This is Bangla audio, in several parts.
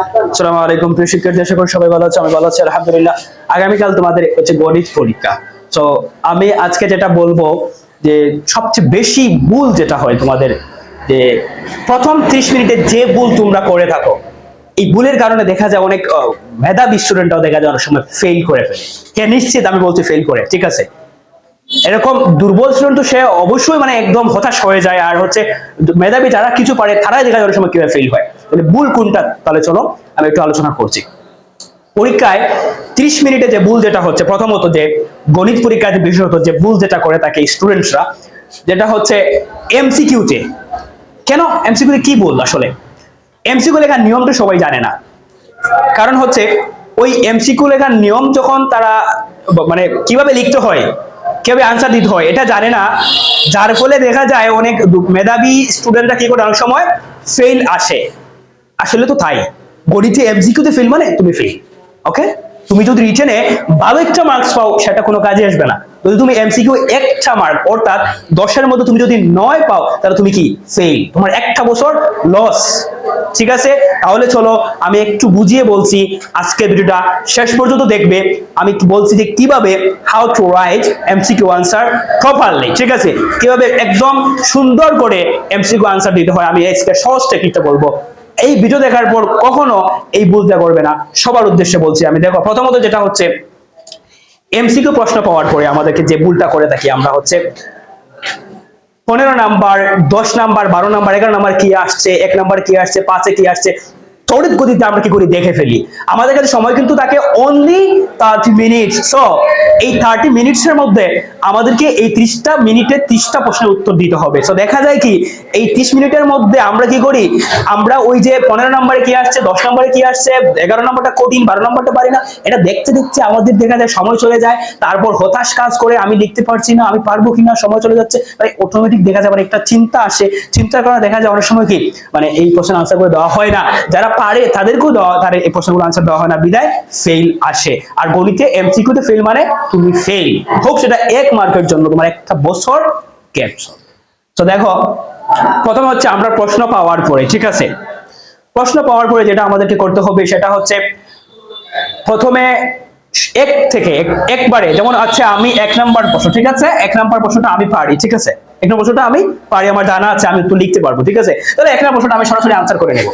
আসসালামু আলাইকুম। প্রিয় শিক্ষার্থী, আশা করি সবাই ভালো আছে, আমি ভালো আছি, আলহামদুলিল্লাহ। আগামীকাল তোমাদের হচ্ছে গণিত পরীক্ষা। তো আমি আজকে যেটা বলব, যে সবচেয়ে বেশি ভুল যেটা হয় তোমাদের, যে প্রথম ত্রিশ মিনিটে যে ভুল তোমরা করে থাকো, এই ভুলের কারণে দেখা যায় অনেক মেধাবী স্টুডেন্টরাও দেখা যায় অনেক সময় ফেল করে ফেলে। হ্যাঁ নিশ্চিত আমি বলছি ফেল করে, ঠিক আছে? এরকম দুর্বল স্টুডেন্ট তো সে অবশ্যই মানে একদম হতাশ হয়ে যায়, আর হচ্ছে মেধাবী যারা কিছু পারে, তারাই দেখা যায় অনেক সময় কীভাবে ফেল হয়। তাহলে ভুল কোনটা? তাহলে চলো আমি একটু আলোচনা করছি। পরীক্ষায় ত্রিশ মিনিটে যে ভুল যেটা হচ্ছে, প্রথমত যে গণিত পরীক্ষায় বিশেষত যে ভুল যেটা করে থাকে স্টুডেন্টসরা যেটা হচ্ছে এমসিকিউতে কেন এমসিকিউতে কি ভুল আসলে? এমসিকিউ লেখার নিয়মটা সবাই জানে না। কারণ হচ্ছে ওই এমসিকিউ লেখার নিয়ম যখন তারা মানে কীভাবে লিখতে হয়, কীভাবে আনসার দিতে হয়, এটা জানে না। যার ফলে দেখা যায় অনেক মেধাবী স্টুডেন্টরা কি করে, অনেক সময় ফেল আসে। আসলে তো তাই। গণিতে এমসিকিউতে ফেল মানে তুমি ফেল ওকে তুমি যদি রিটেনে ভালো একটা মার্কস পাও, সেটা কোনো কাজে আসবে না। যদি তুমি এমসিকিউ একটা মার্ক অর্থাৎ দশের মধ্যে তুমি যদি নয় পাও, তাহলে তুমি কি? ফেল তোমার একটা বছর লস ঠিক আছে? তাহলে চলো, আমি একটু বুঝিয়ে বলছি আজকে ভিডিওটা শেষ পর্যন্ত দেখবে। আমি বলছি যে কীভাবে how to write MCQ answer properly ঠিক আছে? কীভাবে একদম সুন্দর করে এমসিকিউ আনসার দিতে হয়, আমি আজকে সহজ টেকনিকটা বলব। এই ভিডিও দেখার পর কখনো এই ভুলটা করবে না। সবার উদ্দেশ্যে বলছি আমি। দেখো, প্রথমত যেটা হচ্ছে এমসিকিউ প্রশ্ন পাওয়ার পরে আমাদেরকে যে ভুলটা করে থাকি আমরা হচ্ছে, পনেরো নাম্বার, দশ নাম্বার, বারো নাম্বার, এগারো নাম্বার কি আসছে, এক নাম্বার কি আসছে, পাঁচে কি আসছে তড়িৎ গতিতে আমরা কি করি দেখে ফেলি। আমাদের কাছে সময় কিন্তু থাকে অনলি থার্টি মিনিটস সো এই থার্টি মিনিটস এর মধ্যে আমাদেরকে এই ত্রিশটা মিনিটে ত্রিশটা প্রশ্নের উত্তর দিতে হবে। সো দেখা যায় কি, এই ত্রিশ মিনিটের মধ্যে আমরা কি করি, আমরা ওই যে পনেরো নম্বরে কি আসছে, দশ নম্বরে কি আসছে, এগারো নম্বরটা কঠিন, বারো নম্বরটা পারি না, এটা দেখতে দেখতে আমাদের দেখা যায় সময় চলে যায়, তারপর হতাশ কাজ করে আমি লিখতে পারছি না, আমি পারব কিনা সময় চলে যাচ্ছে মানে অটোমেটিক দেখা যায় মানে একটা চিন্তা আসে। চিন্তার কারণে দেখা যায় অনেক সময় কি মানে এই প্রশ্নের আনসার করে দেওয়া হয় না। যারা পারে, তাদেরকেও দেওয়া তাদের এই প্রশ্নগুলো আনসার দেওয়া হয় না। বিদায় ফেল আসে। আর গণিতে এমসিকিউতে ফেল মানে তুমি ফেল হোক, সেটা এক মার্কের জন্য তোমার একটা বছর ক্যাপশন তো দেখো, প্রথমে হচ্ছে আমরা প্রশ্ন পাওয়ার পরে, ঠিক আছে? প্রশ্ন পাওয়ার পরে যেটা আমাদেরকে করতে হবে, সেটা হচ্ছে প্রথমে এক থেকে একবারে, যেমন আচ্ছা আমি এক নাম্বার প্রশ্ন, ঠিক আছে? এক নাম্বার প্রশ্নটা আমি পারি, ঠিক আছে? এক নম্বর প্রশ্নটা আমি পারি, আমার জানা আছে, আমি একটু লিখতে পারব, ঠিক আছে? তাহলে এক নম্বর প্রশ্নটা আমি সরাসরি আনসার করে নেব।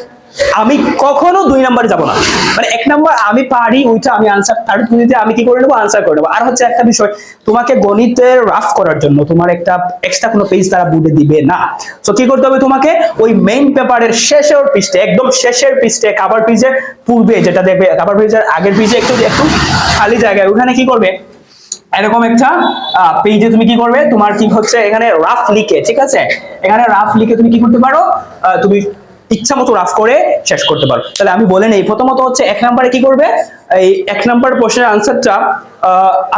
আমি কখনো দুই নাম্বারে যাব না। মানে এক নাম্বার, আমি পারি ওইটা আমি আনসার থার্ড পদ্ধতিতে আমি কি করে নেব আনসার করে নেব। আর হচ্ছে একটা বিষয়, তোমাকে গণিতের রাফ করার জন্য, তোমার একটা এক্সট্রা কোনো পেজ তারা বুঝে দিবে না। তো কি করতে হবে তোমাকে? ওই মেইন পেপারের শেষের পৃষ্ঠে, একদম শেষের পৃষ্ঠে কাভার পেজের পূর্বে, যেটা দেখবে কাভার পেজের আগের পেজে একটু একটু খালি জায়গায়, ওখানে কি করবে? এরকম একটা পেজে তুমি কি করবে? তোমার কি হচ্ছে, এখানে রাফ লিখে, ঠিক আছে? এখানে রাফ লিখে তুমি কি করতে পারো? তুমি ইচ্ছা মতো রাফ করে শেষ করতে পারো। তাহলে আমি বলে নেই। প্রথমত হচ্ছে এক নম্বরে কি করবে? এই এক নাম্বার প্রশ্নের আনসারটা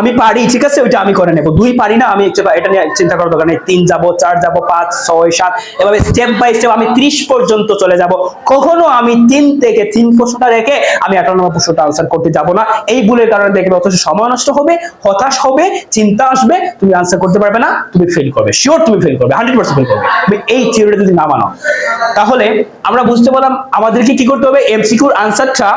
আমি পারি, ঠিক আছে? ওইটা আমি করে নেব। দুই পারি না, আমি এটা নিয়ে চিন্তা করার দরকার নেই। তিন যাব, চার যাব, পাঁচ, ছয়, সাত, এভাবে স্টেপ বাই স্টেপ আমি ত্রিশ পর্যন্ত চলে যাব। কখনো আমি তিন থেকে তিন প্রশ্নটা রেখে আমি আঠারো নম্বর প্রশ্নটা আনসার করতে যাব না। এই ভুলের কারণে দেখবে অথচ সময় নষ্ট হবে, হতাশ হবে, চিন্তা আসবে, তুমি আনসার করতে পারবে না, তুমি ফেল করবে। শিওর তুমি ফেল করবে হান্ড্রেড পার্সেন্ট ফেল করবে। তুমি এই থিওরিটা যদি না মানো, তাহলে আমরা বুঝতে পারলাম আমাদেরকে কি করতে হবে? এমসিকিউর আনসারটা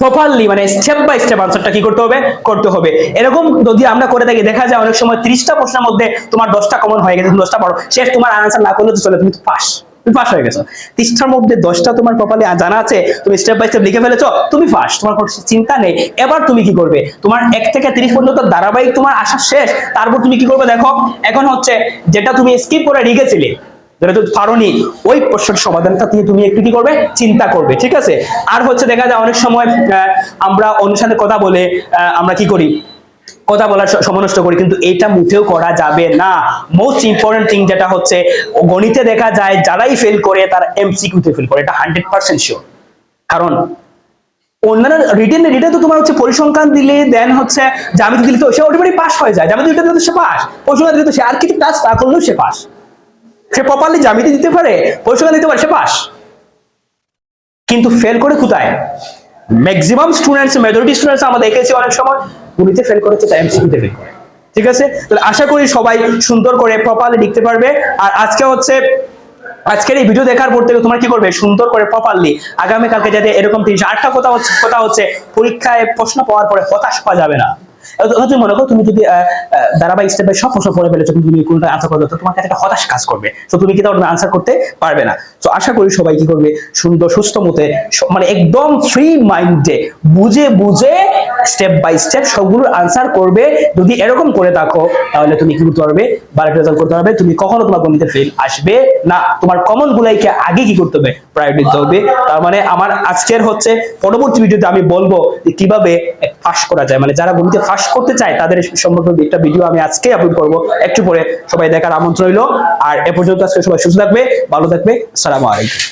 প্রপারলি মানে স্টেপ বাই স্টেপ আনসারটা কি করতে হবে? করতে হবে। এরকম যদি আমরা করে থাকি, দেখা যায় অনেক সময় ত্রিশটা প্রশ্নের মধ্যে তোমার দশটা কমন হয়ে গেছে দশটা পড়ো। শেষ তোমার আনসার না করলে তো চলে, তুমি পাস তুমি পাস হয়ে গেছো। ত্রিশটার মধ্যে দশটা তোমার প্রপারলি জানা আছে, তুমি স্টেপ বাই স্টেপ লিখে ফেলেছো, তুমি পাস তোমার কোনো চিন্তা নেই। এবার তুমি কি করবে? তোমার এক থেকে তিরিশ পর্যন্ত ধারাবাহিক তোমার আসা শেষ। তারপর তুমি কি করবে দেখো? এখন হচ্ছে যেটা তুমি স্কিপ করে রেখেছিলে যেটা তুমি পারোনি, ওই প্রশ্নের সমাধানটা নিয়ে তুমি একটু কি করবে? চিন্তা করবে, ঠিক আছে? আর হচ্ছে দেখা যায় অনেক সময় আমরা সাথে কথা বলে আমরা কি করি? কথা বলার স- করি, কিন্তু এটা মুঠেও করা যাবে না। মোস্ট ইম্পর্টেন্ট থিং যেটা হচ্ছে, গণিতে দেখা যায়, যারাই ফেল করে, তারা এমসিকিউতে ফেল করে, এটা হান্ড্রেড পার্সেন্ট শিওর কারণ, অন্যান্য রিটেন রিটেন তো তোমার হচ্ছে পরিসংখ্যান দিলে দেন হচ্ছে জ্যামিতি দিলে তো সে অটোমেটিক পাস হয়ে যায়। জ্যামিতি দিলে তো সে পাস পরিসংখ্যান দিলে তো সে আর কিছু টাস্ক না করলেও সে পাস সে প্রপারলি জ্যামিতি দিতে পারে পরিসংখ্যান দিতে পারে, সে পাস। কিন্তু ফেল করে কোথায়? ম্যাক্সিমাম স্টুডেন্টস মেজরিটি স্টুডেন্টস আমরা দেখেছি অনেক সময় গুলিতে ফেল করেছে তাই এমসিকিউতে ফেল করে। ঠিক আছে? তাহলে আশা করি সবাই সুন্দর করে প্রপারলি লিখতে পারবে। আর আজকে হচ্ছে, আজকের এই ভিডিও দেখার পর থেকে তোমার কি করবে? সুন্দর করে প্রপারলি আগামী কালকে যাতে এরকম জিনিস আরেকটা কথা হচ্ছে কথা হচ্ছে, পরীক্ষায় প্রশ্ন পাওয়ার পরে হতাশ পাওয়া যাবে না। অথচ মনে করো তুমি যদি সব প্রশ্ন পড়ে ফেলেছো তুমি কোনটা আনসার তোমার কাছে একটা হতাশ কাজ করবে। তো তুমি কি তাহলে আনসার করতে পারবে না? তো আশা করি সবাই কি করবে? সুন্দর, সুস্থ মতে মানে একদম ফ্রি মাইন্ডে বুঝে বুঝে স্টেপ বাই স্টেপ সবগুলোর আনসার করবে। যদি এরকম করে থাকো, তাহলে তুমি কি করতে পারবে? রেজাল্ট করতে পারবে। তুমি কখনো তোমার গণিতে ফেল আসবে না। তোমার কমন গুলাইকে আগে কি করতে হবে? প্রায়োরিটি দিতে হবে। তার মানে আমার আজকের হচ্ছে পরবর্তী ভিডিওতে আমি বলব যে কীভাবে ফাঁস করা যায়। মানে যারা গণিতে ফাঁস করতে চাই তাদের সম্পর্কে একটা ভিডিও আমি আজকে আপলোড করব। একটু পরে সবাই দেখার আমন্ত্রণ রইল। আর এ পর্যন্ত আজকে সবাই সুস্থ থাকবে, ভালো থাকবে। সালাম আলাইকুম।